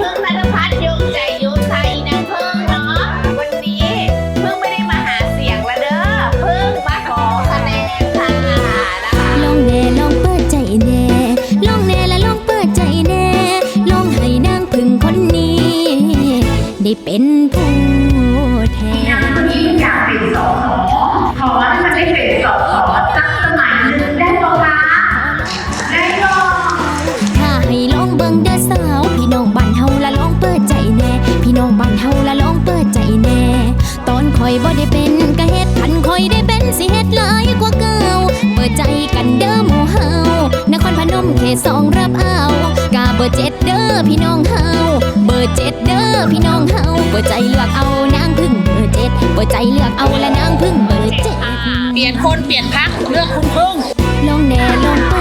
พึ่งนัทพัฒน์ยงใจยุทธไทยนางพึ่งเนาะ วันนี้พึ่งไม่ได้มาหาเสียงละเด้อพึ่งมาขอคะแนนค่ะนะคะ ลองแน่ลองเปิดใจแน่ลองแน่และลองเปิดใจแน่ลองให้นางพึ่งคนนี้ ได้เป็นผู้ อนคอยบ่ได้เป็นก็เฮ็ดคันคอยได้เป็นสิเฮ็ดหลายกว่าเก่าเปิดใจกันเด้อหมู่เฮานครพนมเขตสองรับเอากาเบอร์เจ็ดเด้อพี่น้องเฮาเบอร์เจ็ดเด้อพี่น้องเฮาเปิดใจเลือกเอานางพึ่งเบอร์เจ็ดเปิดใจเลือกเอาและนางพึ่งเบอร์เจ็ดเปลี่ยนคนเปลี่ยนพักเลือกคุณพึ่งลองแน่ลอง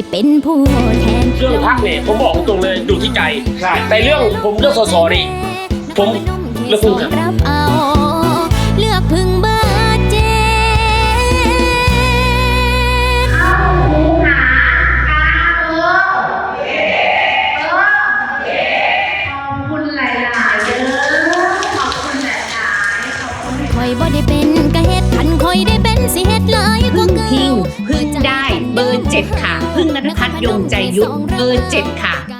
ได้เป็นผู้แทน เรื่องพักเนี่ยผมบอกตรงเลยอยู่ที่ใจ ใช่ แต่เรื่องผมเลือกสสนี่ ผมเลือกพึ่งครับ รับเอาเลือกพึ่งเบอร์เจ็ดเข้าหูหากาเออเออขอบคุณหลายๆเด้อขอบคุณหลายๆขอบคุณคอยบ่ได้เป็นก็เฮ็ดคันคอยได้เป็นสิเฮ็ดหลาย กว่าเก่าพึ่งพึ่งได้เบอร์เจ็ดค่ะ พึ่งนัทพัฒน์ยงใจยุทธเบอร์เจ็ดค่ะกา